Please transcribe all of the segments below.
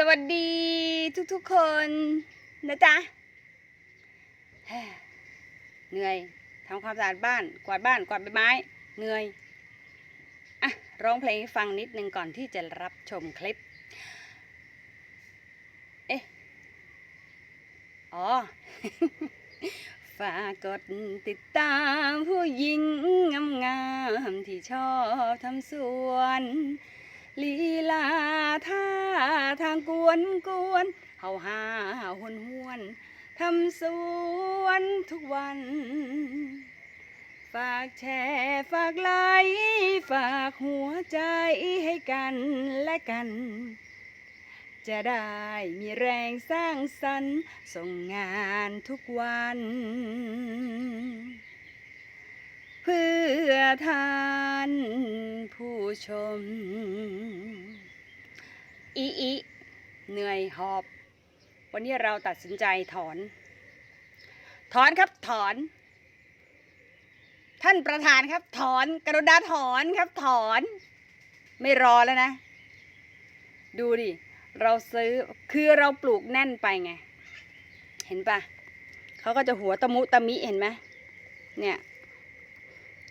สวัสดีทุกๆคนนะจ๊ะเหนื่อยทำความสะอาดบ้านกวาดบ้านกวาดใบไม้เหนื่อยอะร้องเพลงให้ฟังนิดนึงก่อนที่จะรับชมคลิป เอ๊ะอ๋อฝากกดติดตามผู้หญิงงามๆที่ชอบทำสวน ลีลาท่าทางกวนกวนเฮาหาหวนหวนทำสวนทุกวัน ฝากแชร์ฝากไลค์ฝากหัวใจให้กันและกัน จะได้มีแรงสร้างสรรค์ส่งงานทุกวัน พื่อท่านผู้ชม อีอีเหนื่อยหอบ วันนี้เราตัดสินใจถอน ถอนครับถอน ท่านประธานครับ ถอน กรุณาถอนครับถอน ไม่รอแล้วนะ ดูดิ เราซื้อคือเราปลูกแน่นไปไง เห็นปะเขาก็จะหัวตะมุตะมิเห็นไหมเนี่ย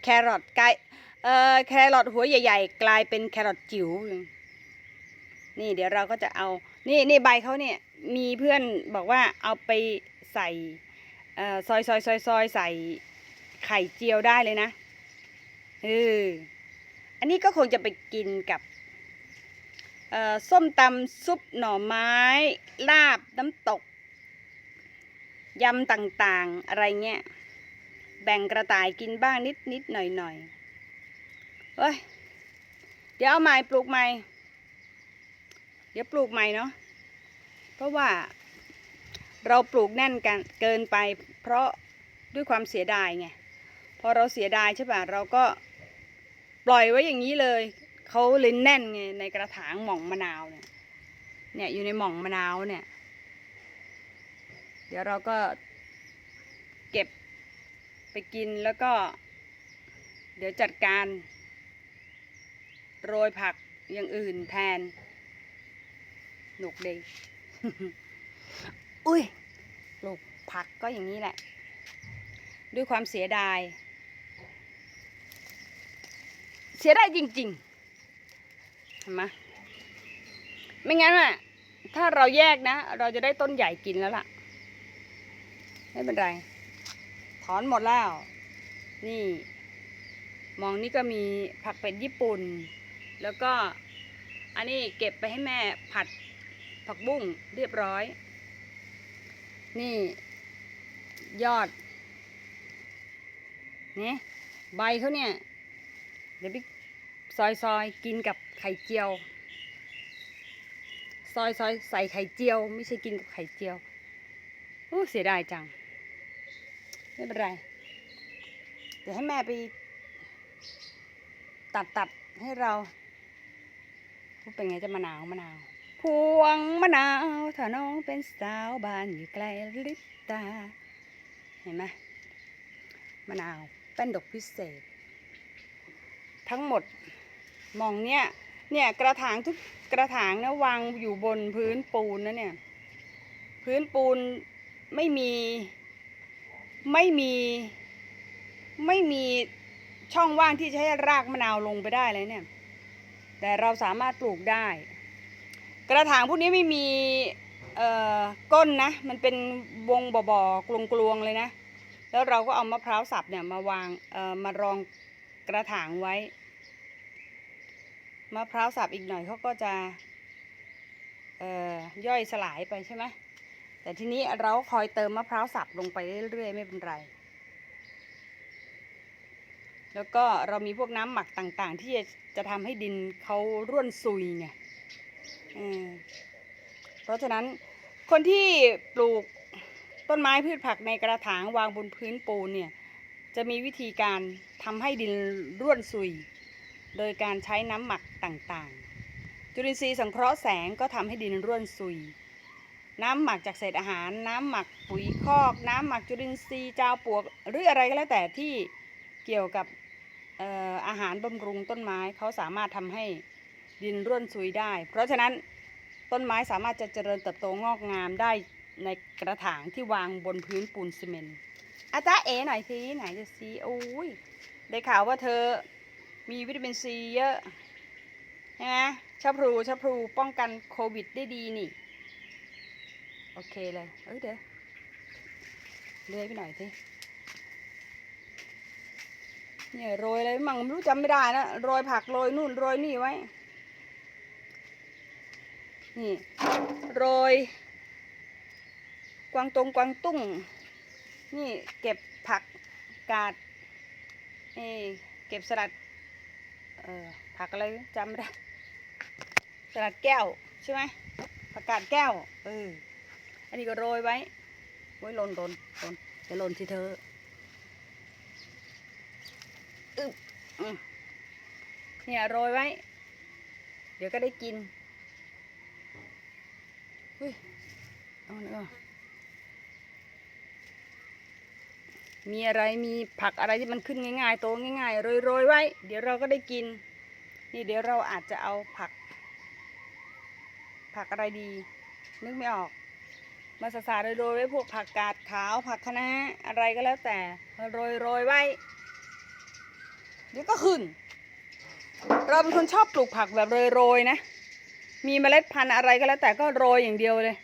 ครอทกลายเอ่อแครอทหัวใหญ่ ๆ กลายเป็นแครอทจิ๋วนี่เดี๋ยวเราก็จะเอา นี่นี่ใบเขาเนี่ยมีเพื่อนบอกว่าเอาไปใส่เอ่อซอยซอยซอยซอยใส่ไข่เจียวได้เลยนะเอออันนี้ก็คงจะไปกินกับเอ่อส้มตำซุปหน่อไม้ ลาบน้ำตก ยำต่างๆ อะไรเงี้ย แบ่งกระต่ายกินบ้างนิดนิดหน่อยหน่อยเฮ้ย เดี๋ยวเอาใหม่ปลูกใหม่ เดี๋ยวปลูกใหม่เนาะ เพราะว่าเราปลูกแน่นกันเกินไป เพราะด้วยความเสียดายไง พอเราเสียดายใช่ป่ะ เราก็ปล่อยไว้อย่างนี้เลย เขาเลยแน่นไงในกระถางหม่องมะนาวเนี่ย เนี่ยอยู่ในหม่องมะนาวเนี่ย เดี๋ยวเราก็เก็บ ไปกินแล้วก็ เดี๋ยวจัดการ โรยผักอย่างอื่นแทน หนุกดี อุ้ยปลูกผักก็อย่างนี้แหละ ด้วยความเสียดาย เสียดายจริงๆเห็นไหมไม่งั้นอะถ้าเราแยกนะ เราจะได้ต้นใหญ่กินแล้วล่ะ ไม่เป็นไร ถอนหมดแล้ว นี่ มองนี่ก็มีผักเป็ดญี่ปุ่น แล้วก็อันนี้เก็บไปให้แม่ผัดผักบุ้งเรียบร้อย นี่ ยอดนี่ใบเขาเนี่ย เดี๋ยวไปซอยซอยกินกับไข่เจียว ซอยซอยใส่ไข่เจียว ไม่ใช่กินกับไข่เจียว โอ้เสียดายจัง ไม่เป็นไร เดี๋ยวให้แม่ไป ตัดตัดให้เราพูดเป็นไงจะมะนาวมะนาว พวงมะนาว ถ้าน้องเป็นสาวบ้านอยู่ไกลลิบตา เห็นไหมมะนาวเป็นดอกพิเศษ ทั้งหมดมองเนี่ยเนี่ยกระถางทุกกระถางนะวางอยู่บนพื้นปูนนะเนี่ย พื้นปูนไม่มี ไม่มีไม่มีช่องว่างที่จะให้รากมะนาวลงไปได้เลยเนี่ย แต่เราสามารถปลูกได้ กระถางพวกนี้ไม่มีเอ่อก้นนะ มันเป็นวงบ่อๆกลวงๆเลยนะ แล้วเราก็เอามะพร้าวสับเนี่ยมาวางเอ่อมารองกระถางไว้ มะพร้าวสับอีกหน่อยเขาก็จะเอ่อย่อยสลายไปใช่ไหม แต่ทีนี้เราคอยเติมมะพร้าวสับลงไปเรื่อยๆไม่เป็นไร แล้วก็เรามีพวกน้ำหมักต่างๆ ที่จะจะทำให้ดินเขาร่วนซุยไงเออเพราะฉะนั้นคนที่ปลูกต้นไม้พืชผักในกระถางวางบนพื้นปูนเนี่ยจะมีวิธีการทำให้ดินร่วนซุย โดยการใช้น้ำหมักต่างๆ จุลินทรีย์สังเคราะห์แสงก็ทำให้ดินร่วนซุย น้ำหมักจากเศษอาหาร น้ำหมักปุ๋ยคอก น้ำหมักจุลินทรีย์จาวปวก หรืออะไรก็แล้วแต่ที่เกี่ยวกับเอ่ออาหารบำรุงต้นไม้เขาสามารถทำให้ดินร่วนซุยได้ เพราะฉะนั้นต้นไม้สามารถจะเจริญเติบโตงอกงามได้ในกระถางที่วางบนพื้นปูนซีเมนต์อาจารย์เอ๋หน่อยสิไหนจะซีโอ้ยได้ข่าวว่าเธอมีวิตามินซีเยอะใช่ไหมชะพลูชะพลูป้องกันโควิดได้ดีนี่ โอเคเลย เอ้ยเดี๋ยวเลื่อยไปหน่อยสิเนี่ยโรยอะไรมั่งไม่รู้จำไม่ได้นะโรยผักโรยนู่นโรยนี่ไว้ นี่โรย กวางตรงกวางตุ้ง นี่เก็บผักกาดเอยเก็บสลัดเออผักอะไรจำไม่ได้สลัดแก้วใช่ไหมผักกาดแก้วเออ อันนี้ก็โรยไว้ไว้ยหล่นหล่นหล่นจะหล่นที่เธออึบอืมเนี่ยโรยไว้ เดี๋ยวก็ได้กินเฮ้ยเอาหน่อยก่อมีอะไรมีผักอะไรที่มันขึ้นง่ายๆโตง่ายๆโรยๆไว้ เดี๋ยวเราก็ได้กิน นี่เดี๋ยวเราอาจจะเอาผัก ผักอะไรดี นึกไม่ออก มาสาสาโรยๆไว้พวกผักกาดขาวผักคะน้าอะไรก็แล้วแต่โรยโรยๆไว้เดี๋ยวก็ขึ้น เราเป็นคนชอบปลูกผักแบบโรยๆนะ มีเมล็ดพันธุ์อะไรก็แล้วแต่ก็โรยอย่างเดียวเลย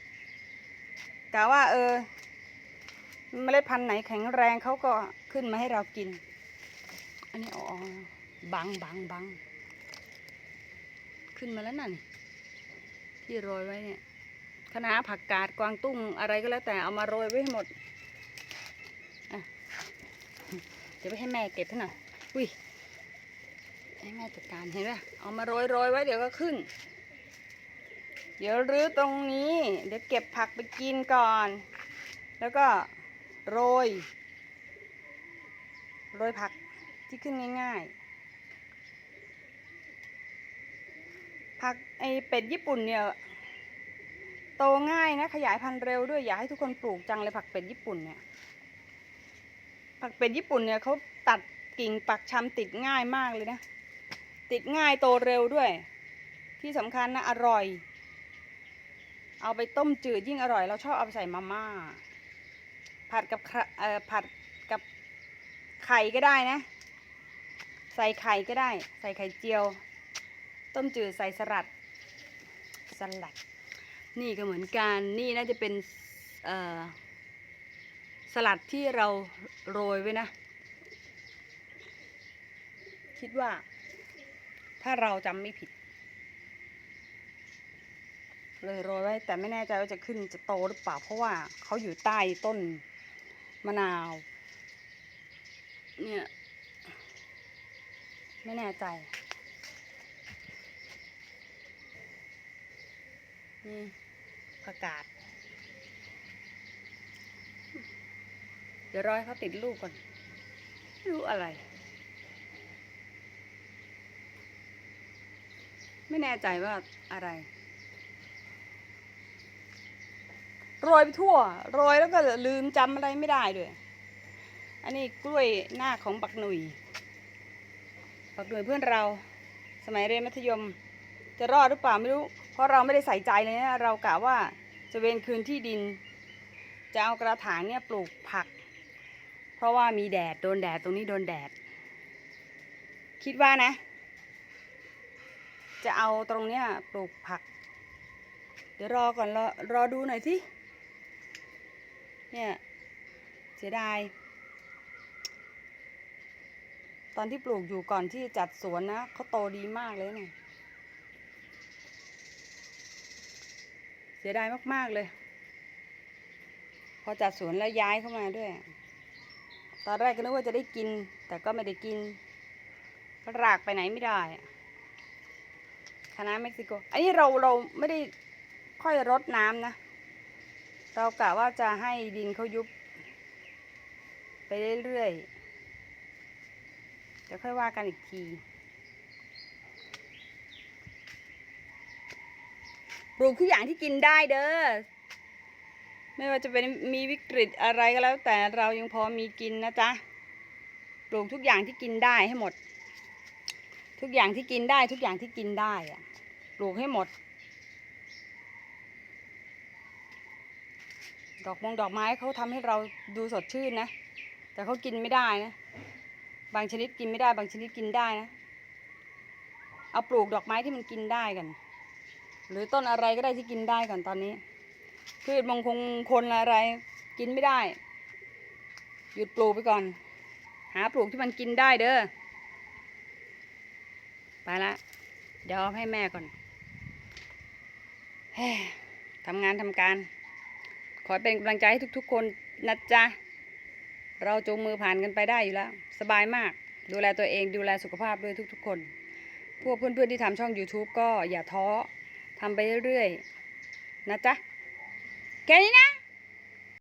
กะว่าเออเมล็ดพันธุ์ไหนแข็งแรงเขาก็ขึ้นมาให้เรากิน อันนี้อ๋อบังบังบัง ขึ้นมาแล้วนั่นที่โรยไว้เนี่ย คะน้าผักกาดกวางตุ้งอะไรก็แล้วแต่เอามาโรยไว้ให้หมดเดี๋ยวไปให้แม่เก็บให้หน่อยอุ้ยให้แม่จัดการเห็นไหมเอามาโรยโรยไว้เดี๋ยวก็ขึ้น เดี๋ยวรื้อตรงนี้ เดี๋ยวเก็บผักไปกินก่อน แล้วก็โรย โรยผักที่ขึ้นง่าย ๆผักไอเป็ดญี่ปุ่นเนี่ย โตง่ายนะขยายพันธุ์เร็วด้วยอยากให้ทุกคนปลูกจังเลยผักเป็ดญี่ปุ่นเนี่ย ผักเป็ดญี่ปุ่นเนี่ยเขาตัดกิ่งปักชำติดง่ายมากเลยนะ ติดง่ายโตเร็วด้วย ที่สำคัญนะอร่อย เอาไปต้มจืดยิ่งอร่อยเราชอบเอาไปใส่มาม่า ผัดกับผัดกับไข่ก็ได้นะ ใส่ไข่ก็ได้ ใส่ไข่เจียว ต้มจืดใส่สลัดสลัด นี่ก็เหมือนกันนี่น่าจะเป็นสลัดที่เราโรยไว้นะ คิดว่า ถ้าเราจำไม่ผิด เลยโรยไว้ แต่ไม่แน่ใจว่าจะขึ้นจะโตหรือเปล่า เพราะว่าเขาอยู่ใต้ต้นมะนาว เนี่ย ไม่แน่ใจนี่ ผักกาด เดี๋ยวรอให้เขาติดลูกก่อน ไม่รู้อะไร ไม่แน่ใจว่าอะไร โรยไปทั่ว โรยแล้วก็ลืมจำอะไรไม่ได้ด้วย อันนี้กล้วยหน้าของปักหนุยปักหนุยเพื่อนเรา สมัยเรียนมัธยมจะรอดหรือเปล่าไม่รู้ เพราะเราไม่ได้ใส่ใจเลยนะเรากะว่า จะเวนคืนที่ดิน จะเอากระถางเนี่ยปลูกผัก เพราะว่ามีแดดโดนแดดตรงนี้โดนแดด คิดว่านะ จะเอาตรงเนี้ยปลูกผัก เดี๋ยวรอก่อนรอรอดูหน่อยสิเนี่ยเสียดายตอนที่ปลูกอยู่ก่อนที่จัดสวนนะเขาโตดีมากเลยเนี่ย สียดายมาก ๆ เลย พอจัดสวนแล้วย้ายเข้ามาด้วย ตอนแรกก็นึกว่าจะได้กิน แต่ก็ไม่ได้กินรากไปไหนไม่ได้คณะเม็กซิโก อันนี้เราเราไม่ได้ค่อยรดน้ำนะ เรากะว่าจะให้ดินเขายุบ ไปเรื่อยๆเดี๋ยวค่อยว่ากันอีกที ปลูกทุกอย่างที่กินได้เด้อ ไม่ว่าจะเป็นมีวิกฤตอะไรก็แล้ว แต่เรายังพอมีกินนะจ๊ะ ปลูกทุกอย่างที่กินได้ให้หมด ทุกอย่างที่กินได้ ทุกอย่างที่กินได้อะปลูกให้หมด ดอกมงดอกไม้เขาทำให้เราดูสดชื่นนะ แต่เขากินไม่ได้นะ บางชนิดกินไม่ได้ บางชนิดกินได้นะ เอาปลูกดอกไม้ที่มันกินได้กัน หรือต้นอะไรก็ได้ที่กินได้ก่อนตอนนี้ พืชมงคงคนอะไร กินไม่ได้ หยุดปลูกไปก่อน หาปลูกที่มันกินได้เด้อไปละเดี๋ยวเอาให้แม่ก่อนทำงานทำการ ขอเป็นกำลังใจให้ทุก ๆ คนนะจ๊ะ เราจูงมือผ่านกันไปได้อยู่แล้ว สบายมาก ดูแลตัวเองดูแลสุขภาพด้วยทุก ๆ คน พวกเพื่อนๆที่ทำช่อง YouTube ก็อย่าท้อ ทำไปเรื่อยๆนะจ๊ะแค่นี้นะ